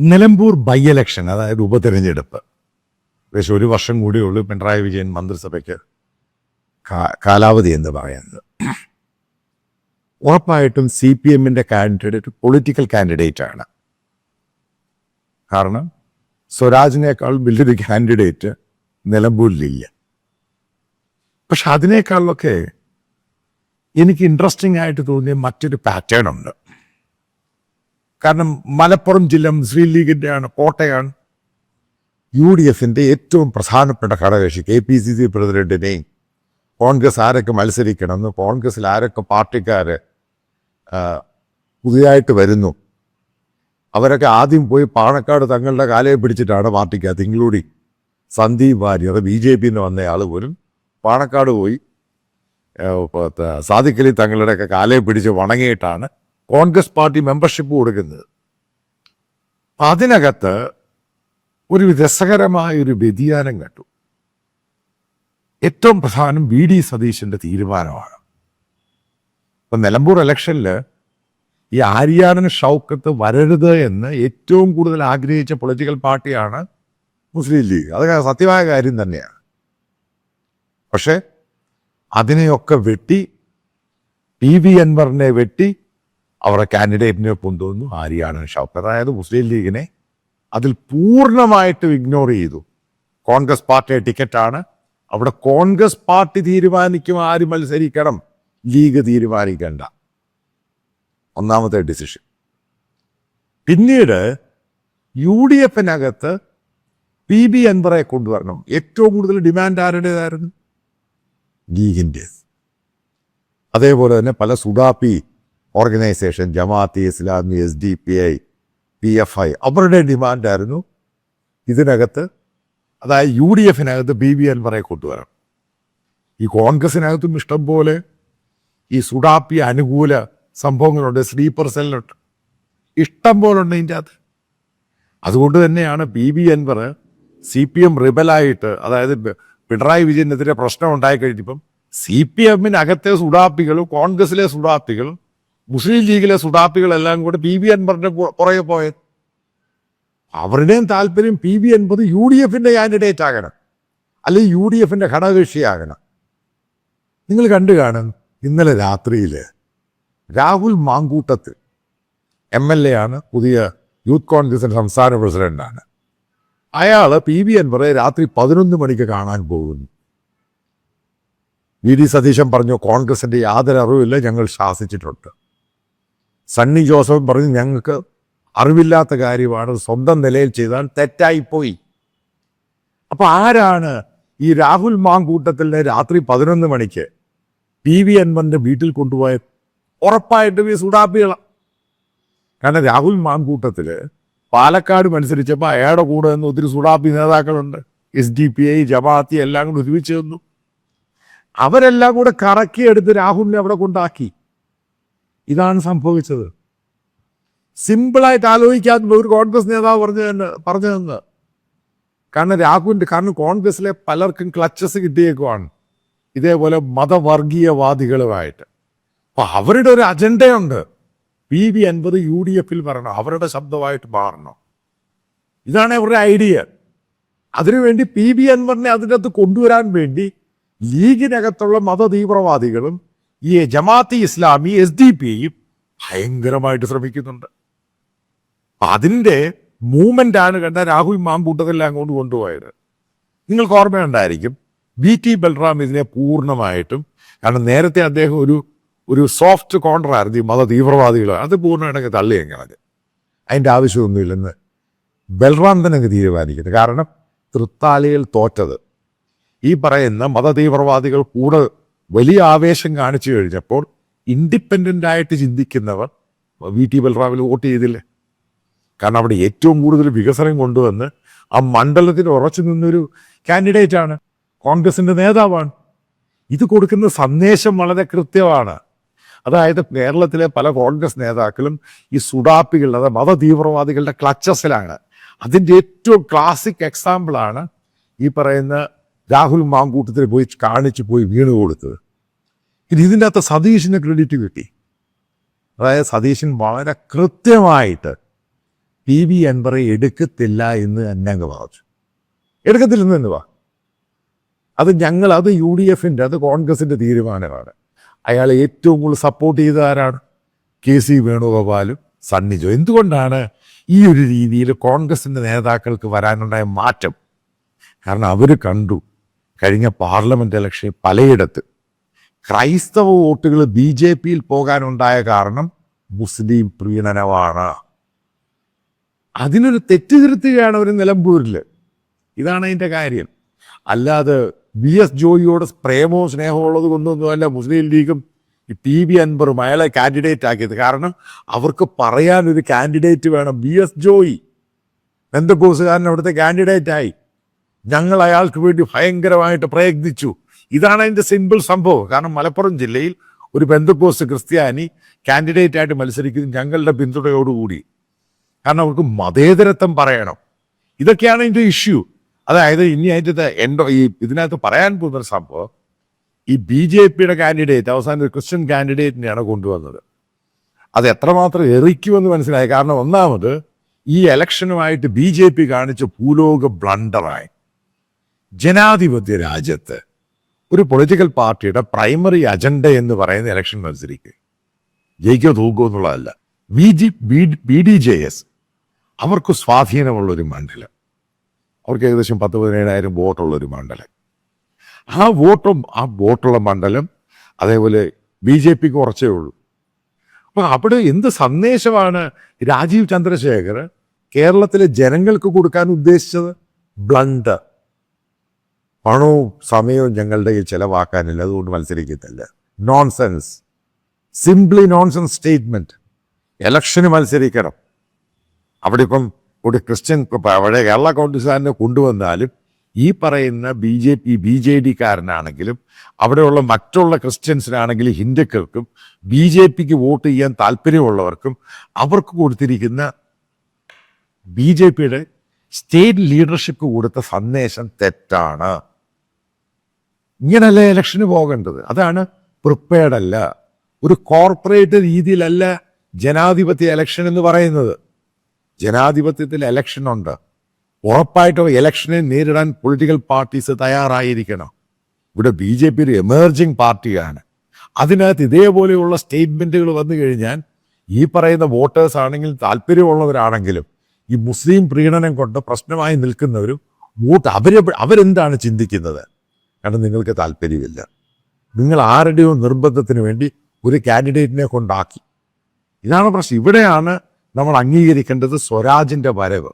Nilambur by election അതായത് ഉപതെരഞ്ഞെടുപ്പ്. ഏകദേശം ഒരു വർഷം കൂടിയേ ഉള്ളൂ പിണറായി വിജയൻ മന്ത്രിസഭയ്ക്ക് കാലാവധി എന്ന് പറയുന്നത്. ഉറപ്പായിട്ടും സി പി എമ്മിന്റെ കാൻഡിഡേറ്റ് പൊളിറ്റിക്കൽ കാൻഡിഡേറ്റ് ആണ്. കാരണം സ്വരാജിനേക്കാൾ വലിയൊരു കാൻഡിഡേറ്റ് നിലമ്പൂരിലില്ല. പക്ഷെ അതിനേക്കാളൊക്കെ എനിക്ക് ഇൻട്രസ്റ്റിംഗ് ആയിട്ട് തോന്നിയ മറ്റൊരു പാറ്റേൺ ഉണ്ട്. കാരണം മലപ്പുറം ജില്ല മുസ്ലിം ലീഗിന്റെയാണ് കോട്ടയാണ് യു ഡി എഫിന്റെ ഏറ്റവും പ്രധാനപ്പെട്ട ഘടകകക്ഷി കെ പി സി സി പ്രസിഡന്റിനെയും കോൺഗ്രസ് ആരൊക്കെ മത്സരിക്കണമെന്ന് കോൺഗ്രസിൽ ആരൊക്കെ പാർട്ടിക്കാർ പുതിയതായിട്ട് വരുന്നു അവരൊക്കെ ആദ്യം പോയി പാണക്കാട് തങ്ങളുടെ കാലയെ പിടിച്ചിട്ടാണ് പാർട്ടിക്കകത്ത് including Sandeep Warrier B J പിന്ന് വന്നയാൾ പോലും പാണക്കാട് പോയി സാധിക്കലി തങ്ങളുടെയൊക്കെ കാലയെ പിടിച്ച് വണങ്ങിയിട്ടാണ് കോൺഗ്രസ് പാർട്ടി മെമ്പർഷിപ്പ് കൊടുക്കുന്നത്. അതിനകത്ത് ഒരു രസകരമായ ഒരു വ്യതിയാനം കണ്ടു. ഏറ്റവും പ്രധാനം വി ഡി സതീശന്റെ തീരുമാനമാണ്. ഇപ്പൊ നിലമ്പൂർ ഇലക്ഷനിൽ ഈ ആര്യാടൻ ഷൗക്കത്ത് വരരുത് എന്ന് ഏറ്റവും കൂടുതൽ ആഗ്രഹിച്ച പൊളിറ്റിക്കൽ പാർട്ടിയാണ് മുസ്ലിം ലീഗ്. അത് സത്യമായ കാര്യം തന്നെയാണ്. പക്ഷേ അതിനെയൊക്കെ വെട്ടി പി വി അൻവറിനെ വെട്ടി അവരുടെ കാൻഡിഡേറ്റിനെ കൊണ്ടുവന്നു. ആര്യാണ് ഷൗക്കത്ത്? അതായത് മുസ്ലിം ലീഗിനെ അതിൽ പൂർണമായിട്ടും ഇഗ്നോർ ചെയ്തു. കോൺഗ്രസ് പാർട്ടിയുടെ ടിക്കറ്റാണ്. അവിടെ കോൺഗ്രസ് പാർട്ടി തീരുമാനിക്കും ആര് മത്സരിക്കണം. ലീഗ് തീരുമാനിക്കേണ്ട. ഒന്നാമത്തെ ഡിസിഷൻ. പിന്നീട് യു ഡി എഫിനകത്ത് പി ബി അൻവറെ കൊണ്ടുവരണം. ഏറ്റവും കൂടുതൽ ഡിമാൻഡ് ആരുടേതായിരുന്നു? ലീഗിന്റെ അതേപോലെ തന്നെ പല സുഡാപ്പി organisation Jamaat Islami S D P I P F I അവരുടെ ഡിമാൻഡായിരുന്നു ഇതിനകത്ത്. അതായത് യു ഡി എഫിനകത്ത് ബി ബി അൻവറെ കൊണ്ടുവരണം. ഈ കോൺഗ്രസിനകത്തും ഇഷ്ടം പോലെ ഈ സുഡാപ്പി അനുകൂല സംഭവങ്ങളുണ്ട്. സ്ലീപ്പർ സെല്ലുണ്ട് ഇഷ്ടം പോലെ ഉണ്ട് ഇതിന്റെ അത് അതുകൊണ്ട് തന്നെയാണ് B B Anvar C P M റിബലായിട്ട് അതായത് പിണറായി വിജയനെതിരെ പ്രശ്നം ഉണ്ടായിക്കഴിഞ്ഞപ്പം സി പി എമ്മിനകത്തെ സുഡാപ്പികളും കോൺഗ്രസിലെ സുഡാപ്പികളും മുസ്ലിം ലീഗിലെ സുഡാപ്പികളെല്ലാം കൂടെ പി ബി അൻവറിന്റെ പുറകെ പോയത്. അവരുടെയും താല്പര്യം പി ബി അൻപത് യു ഡി എഫിന്റെ കാൻഡിഡേറ്റ് ആകണം അല്ലെങ്കിൽ യു ഡി എഫിന്റെ ഘടകകക്ഷിയാകണം. നിങ്ങൾ കണ്ടു കാണും ഇന്നലെ രാത്രിയിൽ Rahul Mamkootathil M L A ആണ് പുതിയ യൂത്ത് കോൺഗ്രസിന്റെ സംസ്ഥാന പ്രസിഡന്റാണ്. അയാൾ പി വി അൻവറെ രാത്രി പതിനൊന്ന് മണിക്ക് കാണാൻ പോകുന്നു. വി ഡി സതീശൻ പറഞ്ഞു കോൺഗ്രസിന്റെ യാതൊരു അറിവില്ല ഞങ്ങൾ ശാസിച്ചിട്ടുണ്ട്. സണ്ണി ജോസഫ് പറഞ്ഞു ഞങ്ങൾക്ക് അറിവില്ലാത്ത കാര്യമാണ്. സ്വന്തം നിലയിൽ ചെയ്താൽ തെറ്റായിപ്പോയി. അപ്പോൾ ആരാണ് ഈ രാഹുൽ മാങ്കൂട്ടത്തിലെ രാത്രി പതിനൊന്ന് മണിക്ക് പി വി അൻവറിന്റെ വീട്ടിൽ കൊണ്ടുപോയ? ഉറപ്പായിട്ടും ഈ സുഡാപ്പികളാണ് കാരണം രാഹുൽ മാങ്കൂട്ടത്തിൽ പാലക്കാട് മത്സരിച്ചപ്പോൾ അയാളുടെ കൂടെ നിന്ന് ഒത്തിരി സുഡാപ്പി നേതാക്കളുണ്ട്. എസ് ഡി പി ഐ ജമാഅത്തി എല്ലാം കൂടെ ഒരുമിച്ച് നിന്നു. അവരെല്ലാം കൂടെ കറക്കിയെടുത്ത് രാഹുലിനെ അവിടെ കൊണ്ടാക്കി. ഇതാണ് സംഭവിച്ചത്. സിമ്പിളായിട്ട് ആലോചിക്കാത്ത ഒരു കോൺഗ്രസ് നേതാവ് പറഞ്ഞു തന്നെ പറഞ്ഞു തന്നെ കാരണം രാഹുലിന്റെ കാരണം കോൺഗ്രസിലെ പലർക്കും ക്ലച്ചസ് കിട്ടിയേക്കുവാണ്. ഇതേപോലെ മതവർഗീയവാദികളുമായിട്ട്. അപ്പൊ അവരുടെ ഒരു അജണ്ടയുണ്ട്. പി വി അൻപത് യു ഡി എഫിൽ വരണം അവരുടെ ശബ്ദമായിട്ട് മാറണം. ഇതാണ് അവരുടെ ഐഡിയ അതിനുവേണ്ടി പി ബി അൻവറിനെ അതിനകത്ത് കൊണ്ടുവരാൻ വേണ്ടി ലീഗിനകത്തുള്ള മതതീവ്രവാദികളും ഈ Jamaat Islami S D P ഭയങ്കരമായിട്ട് ശ്രമിക്കുന്നുണ്ട്. അതിന്റെ മൂവ്മെന്റ് ആണ് കണ്ട രാഹുൽ മാമ്പൂട്ടതെല്ലാം അങ്ങോട്ട് കൊണ്ടുപോയത്. നിങ്ങൾക്ക് ഓർമ്മയുണ്ടായിരിക്കും ബി ടി ബൽറാം ഇതിനെ പൂർണമായിട്ടും കാരണം നേരത്തെ അദ്ദേഹം ഒരു ഒരു സോഫ്റ്റ് കോർണർ ആയിരുന്നു ഈ മത തീവ്രവാദികൾ അത് പൂർണമായിട്ടൊക്കെ തള്ളി എങ്ങനെ അതിന്റെ ആവശ്യമൊന്നുമില്ലെന്ന് ബൽറാം തന്നെ തീരുമാനിക്കുന്നത് കാരണം തൃത്താലയിൽ തോറ്റത്. ഈ പറയുന്ന മത തീവ്രവാദികൾ കൂടെ വലിയ ആവേശം കാണിച്ചു കഴിഞ്ഞപ്പോൾ ഇൻഡിപെൻഡന്റ് ആയിട്ട് ചിന്തിക്കുന്നവർ വി ടി ബൽറാമിൽ വോട്ട് ചെയ്തില്ലേ? കാരണം അവിടെ ഏറ്റവും കൂടുതൽ വികസനം കൊണ്ടുവന്ന് ആ മണ്ഡലത്തിൽ ഉറച്ചു നിന്നൊരു കാൻഡിഡേറ്റ് ആണ്. കോൺഗ്രസിന്റെ നേതാവാണ്. ഇത് കൊടുക്കുന്ന സന്ദേശം വളരെ കൃത്യമാണ്. അതായത് കേരളത്തിലെ പല കോൺഗ്രസ് നേതാക്കളും ഈ സുഡാപ്പികൾ അതായത് മതതീവ്രവാദികളുടെ ക്ലച്ചസിലാണ് അതിന്റെ ഏറ്റവും ക്ലാസിക് എക്സാമ്പിളാണ് ഈ പറയുന്ന രാഹുൽ മാങ്കൂട്ടത്തിൽ പോയി കാണിച്ച് പോയി വീണ് കൊടുത്തത് ഇനി ഇതിന്റെ അകത്ത് സതീഷിന് ക്രെഡിറ്റ് കിട്ടി. അതായത് സതീശൻ വളരെ കൃത്യമായിട്ട് പി വി അൻവറെ എടുക്കത്തില്ല എന്ന് തന്നെ അങ്ങ് പറഞ്ഞു എടുക്കത്തില്ലെന്ന് തന്നെ വാ. അത് ഞങ്ങൾ അത് യു ഡി എഫിന്റെ അത് കോൺഗ്രസിന്റെ തീരുമാനമാണ്. അയാൾ ഏറ്റവും കൂടുതൽ സപ്പോർട്ട് ചെയ്ത ആരാണ്? കെ സി വേണുഗോപാലും സണ്ണിജോ എന്തുകൊണ്ടാണ് ഈ ഒരു രീതിയിൽ കോൺഗ്രസിന്റെ നേതാക്കൾക്ക് വരാനുണ്ടായ മാറ്റം? കാരണം അവർ കണ്ടു. കഴിഞ്ഞ പാർലമെന്റ് ഇലക്ഷൻ പലയിടത്ത് ക്രൈസ്തവ വോട്ടുകൾ ബി ജെ പിയിൽ പോകാനുണ്ടായ കാരണം മുസ്ലിം പ്രീണനമാണ്. അതിനൊരു തെറ്റുതിരുത്തുകയാണ് അവർ നിലമ്പൂരിൽ ഇതാണ് അതിന്റെ കാര്യം. അല്ലാതെ ബി എസ് ജോയിയോട് പ്രേമോ സ്നേഹമോ ഉള്ളത് കൊണ്ടൊന്നുമല്ല മുസ്ലിം ലീഗും പി വി അൻപറും അയാളെ കാൻഡിഡേറ്റ് ആക്കിയത്. കാരണം അവർക്ക് പറയാനൊരു കാൻഡിഡേറ്റ് വേണം. B S Joy. ബന്ധക്കോസുകാരൻ അവിടുത്തെ കാൻഡിഡേറ്റ് ആയി. ഞങ്ങൾ അയാൾക്ക് വേണ്ടി ഭയങ്കരമായിട്ട് പ്രയത്നിച്ചു. ഇതാണ് അതിന്റെ സിമ്പിൾ സംഭവം. കാരണം മലപ്പുറം ജില്ലയിൽ ഒരു ബന്ധുക്കോസ് ക്രിസ്ത്യാനി കാൻഡിഡേറ്റ് ആയിട്ട് മത്സരിക്കുന്നത് ഞങ്ങളുടെ പിന്തുണയോടുകൂടി. കാരണം അവർക്ക് മതേതരത്വം പറയണം. ഇതൊക്കെയാണ് ഇതിന്റെ ഇഷ്യൂ അതായത് ഇനി അതിന്റെ എൻഡോ ഈ ഇതിനകത്ത് പറയാൻ പോകുന്ന സംഭവം ഈ ബി ജെ പിയുടെ കാൻഡിഡേറ്റ് അവസാനം ഒരു ക്രിസ്ത്യൻ കാൻഡിഡേറ്റിനെയാണ് കൊണ്ടുവന്നത്. അത് എത്രമാത്രം എറിക്കുമെന്ന് മനസ്സിലായി. കാരണം ഒന്നാമത് ഈ ഇലക്ഷനുമായിട്ട് ബി ജെ പി കാണിച്ച ഭൂലോക ബ്ലണ്ടറായി ജനാധിപത്യ രാജ്യത്ത് ഒരു പൊളിറ്റിക്കൽ പാർട്ടിയുടെ പ്രൈമറി അജണ്ട എന്ന് പറയുന്ന ഇലക്ഷൻ മത്സരിക്കുക. ജയിക്കോ തൂക്കോ എന്നുള്ളതല്ല. B G B D J S അവർക്ക് സ്വാധീനമുള്ള ഒരു മണ്ഡലം. അവർക്ക് ഏകദേശം പത്ത് പതിനേഴായിരം വോട്ടുള്ള ഒരു മണ്ഡലം. ആ വോട്ടും ആ വോട്ടുള്ള മണ്ഡലം അതേപോലെ ബി ജെ പിക്ക് കുറച്ചേ ഉള്ളൂ. അപ്പൊ അവിടെ എന്ത് സന്ദേശമാണ് രാജീവ് ചന്ദ്രശേഖർ കേരളത്തിലെ ജനങ്ങൾക്ക് കൊടുക്കാൻ ഉദ്ദേശിച്ചത്? ബ്ലണ്ട് പണവും സമയവും ഞങ്ങളുടെ കയ്യിൽ ചെലവാക്കാനില്ല. അതുകൊണ്ട് മത്സരിക്കത്തില്ല. നോൺസെൻസ് സിംപ്ലി നോൺസെൻസ് സ്റ്റേറ്റ്മെന്റ് ഇലക്ഷന് മത്സരിക്കണം. അവിടെ ഇപ്പം ഒരു ക്രിസ്ത്യൻ അവിടെ കേരള കോൺഗ്രസ്സുകാരനെ കൊണ്ടുവന്നാലും ഈ പറയുന്ന B J P B J ഡിക്കാരനാണെങ്കിലും അവിടെയുള്ള മറ്റുള്ള ക്രിസ്ത്യൻസിനാണെങ്കിലും ഹിന്ദുക്കൾക്കും ബി ജെ പിക്ക് വോട്ട് ചെയ്യാൻ താല്പര്യമുള്ളവർക്കും അവർക്ക് കൊടുത്തിരിക്കുന്ന ബി ജെ പിയുടെ സ്റ്റേറ്റ് ലീഡർഷിപ്പ് കൊടുത്ത സന്ദേശം തെറ്റാണ്. ഇങ്ങനല്ല ഇലക്ഷന് പോകേണ്ടത്? അതാണ് പ്രിപ്പയർഡ് അല്ല. ഒരു കോർപ്പറേറ്റ് രീതിയിലല്ല ജനാധിപത്യ ഇലക്ഷൻ എന്ന് പറയുന്നത്. ജനാധിപത്യത്തിൽ ഇലക്ഷൻ ഉണ്ട്. ഉറപ്പായിട്ടും ഇലക്ഷനെ നേരിടാൻ പൊളിറ്റിക്കൽ പാർട്ടീസ് തയ്യാറായിരിക്കണം. ഇവിടെ ബി ജെ പി ഒരു എമേർജിങ് പാർട്ടിയാണ്. അതിനകത്ത് ഇതേപോലെയുള്ള സ്റ്റേറ്റ്മെന്റുകൾ വന്നു കഴിഞ്ഞാൽ ഈ പറയുന്ന വോട്ടേഴ്സ് ആണെങ്കിലും താല്പര്യമുള്ളവരാണെങ്കിലും ഈ മുസ്ലിം പ്രീണനം കൊണ്ട് പ്രശ്നമായി നിൽക്കുന്നവരും വോട്ട് അവരെ അവരെന്താണ് ചിന്തിക്കുന്നത്? കാരണം നിങ്ങൾക്ക് താല്പര്യമില്ല. നിങ്ങൾ ആരുടെയോ നിർബന്ധത്തിന് വേണ്ടി ഒരു കാൻഡിഡേറ്റിനെ കൊണ്ടാക്കി. ഇതാണ് പ്രശ്നം. ഇവിടെയാണ് നമ്മൾ അംഗീകരിക്കേണ്ടത് സ്വരാജിന്റെ വരവ്.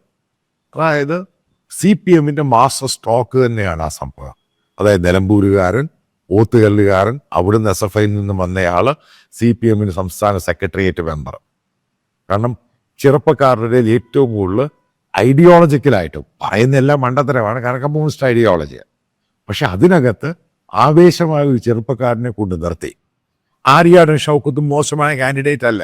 അതായത് സി പി എമ്മിന്റെ മാസ്റ്റർ സ്റ്റോക്ക് തന്നെയാണ് ആ സംഭവം. അതായത് നിലമ്പൂരുകാരൻ ഓത്തുകല്ലുകാരൻ അവിടുന്ന് എസ് എഫ് ഐയിൽ നിന്നും വന്നയാൾ സി പി എമ്മിന് സംസ്ഥാന സെക്രട്ടേറിയറ്റ് മെമ്പർ. കാരണം ചെറുപ്പക്കാരുടെ ഏറ്റവും കൂടുതൽ ഐഡിയോളജിക്കലായിട്ട് പറയുന്നതെല്ലാം മണ്ടത്തരമാണ്. കാരണം കമ്മ്യൂണിസ്റ്റ് ഐഡിയോളജിയാണ് പക്ഷെ അതിനകത്ത് ആവേശമായ ഒരു ചെറുപ്പക്കാരനെ കൊണ്ട് നിർത്തി. ആര്യാടും ഷൗക്കത്തും മോശമായ കാൻഡിഡേറ്റ് അല്ല.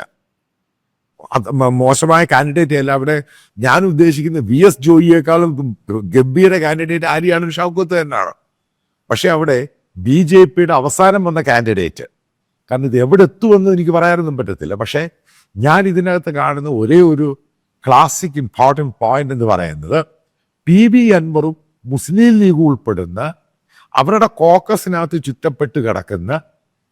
മോശമായ കാൻഡിഡേറ്റ് അല്ല. അവിടെ ഞാൻ ഉദ്ദേശിക്കുന്ന വി എസ് ജോയിയേക്കാളും ഗംഭീര കാൻഡിഡേറ്റ് ആര്യാടും ഷൗക്കത്ത് തന്നെയാണ്. പക്ഷെ അവിടെ ബി ജെ പിയുടെ അവസാനം വന്ന കാൻഡിഡേറ്റ് കാരണം ഇത് എവിടെ എത്തുമെന്ന് എനിക്ക് പറയാനൊന്നും പറ്റത്തില്ല. പക്ഷേ ഞാൻ ഇതിനകത്ത് കാണുന്ന ഒരേ ഒരു ക്ലാസിക് ഇമ്പോർട്ടന്റ് പോയിന്റ് എന്ന് പറയുന്നത് പി ബി അൻവറും മുസ്ലിം ലീഗ് ഉൾപ്പെടുന്ന അവരുടെ കോക്കസിനകത്ത് ചുറ്റപ്പെട്ട് കിടക്കുന്ന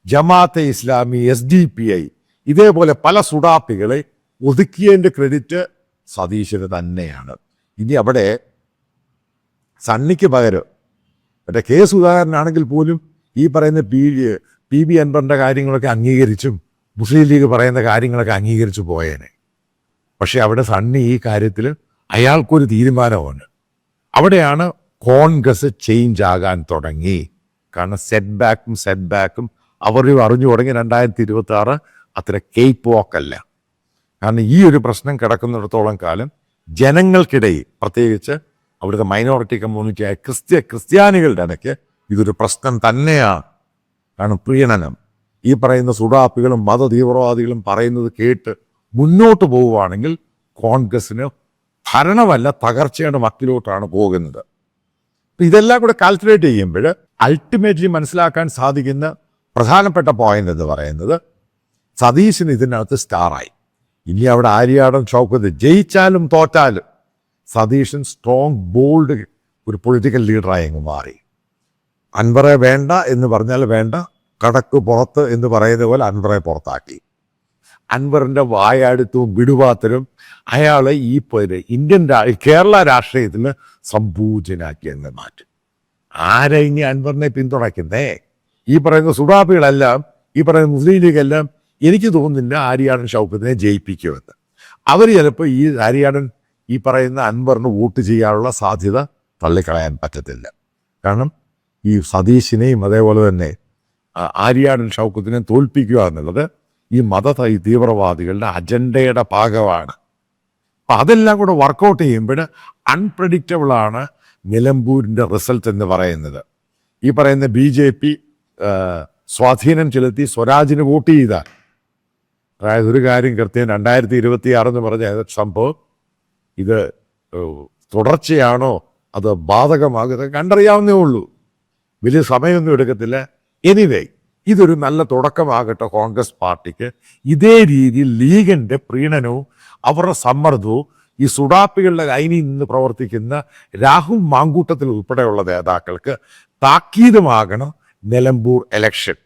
Jamaat-e Islami S D P I ഇതേപോലെ പല സുഡാപ്പികളെ ഒതുക്കിയതിന്റെ ക്രെഡിറ്റ് സതീശന് തന്നെയാണ്. ഇനി അവിടെ സണ്ണിക്ക് പകരം മറ്റേ കെ സുധാകരനാണെങ്കിൽ പോലും ഈ പറയുന്ന പി പി ബി അൻവറിന്റെ കാര്യങ്ങളൊക്കെ അംഗീകരിച്ചും മുസ്ലിം ലീഗ് പറയുന്ന കാര്യങ്ങളൊക്കെ അംഗീകരിച്ചു പോയേനെ. പക്ഷേ അവിടെ സണ്ണി ഈ കാര്യത്തിൽ അയാൾക്കൊരു തീരുമാനമാണ്. അവിടെയാണ് കോൺഗ്രസ് ചേഞ്ച് ആകാൻ തുടങ്ങി. കാരണം സെറ്റ് ബാക്കും സെറ്റ് ബാക്കും അവർ അറിഞ്ഞു തുടങ്ങി രണ്ടായിരത്തി ഇരുപത്തി ആറ് അത്ര കേപ്പ് വാക്കല്ല കാരണം ഈ ഒരു പ്രശ്നം കിടക്കുന്നിടത്തോളം കാലം ജനങ്ങൾക്കിടയിൽ പ്രത്യേകിച്ച് അവിടുത്തെ മൈനോറിറ്റി കമ്മ്യൂണിറ്റിയായ ക്രിസ്ത്യ ക്രിസ്ത്യാനികളുടെ ഇടയ്ക്ക് ഇതൊരു പ്രശ്നം തന്നെയാണ്. കാരണം പ്രീണനം. ഈ പറയുന്ന സുഡാപ്പികളും മതതീവ്രവാദികളും പറയുന്നത് കേട്ട് മുന്നോട്ട് പോവുകയാണെങ്കിൽ കോൺഗ്രസിന് ഭരണമല്ല തകർച്ചയുടെ മക്കിലോട്ടാണ് പോകുന്നത്. ഇതെല്ലാം കൂടെ കാൽക്കുലേറ്റ് ചെയ്യുമ്പോൾ അൾട്ടിമേറ്റ്ലി മനസ്സിലാക്കാൻ സാധിക്കുന്ന പ്രധാനപ്പെട്ട പോയിന്റ് എന്ന് പറയുന്നത് സതീശന് ഇതിനകത്ത് സ്റ്റാറായി ഇനി അവിടെ ആര്യാടൻ ഷൗക്കത്ത് ജയിച്ചാലും തോറ്റാലും സതീശൻ സ്ട്രോങ് ബോൾഡ് ഒരു പൊളിറ്റിക്കൽ ലീഡറായി അങ്ങ് മാറി. അൻവറെ വേണ്ട എന്ന് പറഞ്ഞാൽ വേണ്ട കടക്ക് പുറത്ത് എന്ന് പറയുന്ന പോലെ അൻവറെ പുറത്താക്കി. അൻവറിന്റെ വായാടുത്തും വിടുവാത്തരും അയാളെ ഈ ഇന്ത്യൻ കേരള രാഷ്ട്രീയത്തിൽ സംപൂജനാക്കി എന്ന് മാറ്റും. ആരെ ഇനി അൻവറിനെ പിന്തുണയ്ക്കുന്നേ? ഈ പറയുന്ന സുഡാപ്പികളെല്ലാം ഈ പറയുന്ന മുസ്ലിം ലീഗെല്ലാം എനിക്ക് തോന്നുന്നില്ല ആര്യാടൻ ഷൗക്കത്തിനെ ജയിപ്പിക്കുമെന്ന്. അവർ ചിലപ്പോൾ ഈ ആര്യാടൻ ഈ പറയുന്ന അൻവറിന് വോട്ട് ചെയ്യാനുള്ള സാധ്യത തള്ളിക്കളയാൻ പറ്റത്തില്ല. കാരണം ഈ സതീശിനെയും അതേപോലെ തന്നെ ആര്യാടൻ ഷൗക്കത്തിനെ തോൽപ്പിക്കുക എന്നുള്ളത് ഈ മത തീവ്രവാദികളുടെ അജണ്ടയുടെ ഭാഗമാണ്. അപ്പം അതെല്ലാം കൂടെ വർക്കൗട്ട് ചെയ്യുമ്പോൾ അൺപ്രഡിക്റ്റബിൾ ആണ് നിലമ്പൂരിന്റെ റിസൾട്ട് എന്ന് പറയുന്നത്. ഈ പറയുന്ന ബി ജെ പി സ്വാധീനം ചെലുത്തി സ്വരാജിന് വോട്ട് ചെയ്താൽ അതായത് ഒരു കാര്യം കൃത്യം രണ്ടായിരത്തി ഇരുപത്തി ആറ് എന്ന് പറഞ്ഞ സംഭവം? ഇത് തുടർച്ചയാണോ? അത് ബാധകമാകുന്നത് കണ്ടറിയാവുന്നേ ഉള്ളൂ. വലിയ സമയമൊന്നും എടുക്കത്തില്ല. എനിവേ ഇതൊരു നല്ല തുടക്കമാകട്ടെ കോൺഗ്രസ് പാർട്ടിക്ക്. ഇതേ രീതിയിൽ ലീഗിന്റെ പ്രീണനവും അവരുടെ സമ്മർദ്ദവും ഈ സുഡാപ്പികളുടെ ലൈനിൽ നിന്ന് പ്രവർത്തിക്കുന്ന രാഹുൽ മാങ്കൂട്ടത്തിൽ ഉൾപ്പെടെയുള്ള നേതാക്കൾക്ക് താക്കീതുമാകണം നിലമ്പൂർ എലക്ഷൻ